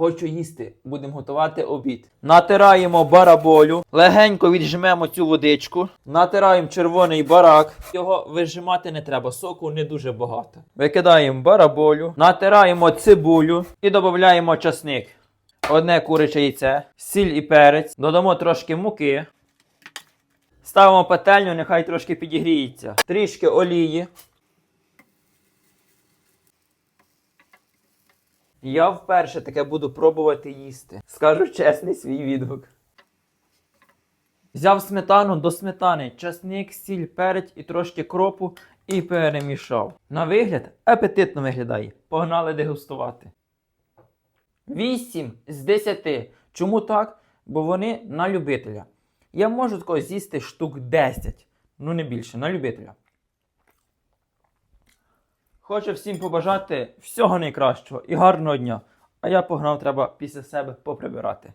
Хочу їсти. Будемо готувати обід. Натираємо бараболю, легенько віджмемо цю водичку. Натираємо червоний барак. Його вижимати не треба, соку не дуже багато. Викидаємо бараболю, натираємо цибулю і додаємо часник. Одне куряче яйце, сіль і перець, додамо трошки муки. Ставимо пательню, нехай трошки підігріється. Трішки олії. Я вперше таке буду пробувати їсти. Скажу чесний свій відгук. Взяв сметану до сметани, часник, сіль, перець і трошки кропу і перемішав. На вигляд апетитно виглядає. Погнали дегустувати. 8 з 10. Чому так? Бо вони на любителя. Я можу такого з'їсти штук 10. Ну не більше, на любителя. Хочу всім побажати всього найкращого і гарного дня. А я погнав, треба після себе поприбирати.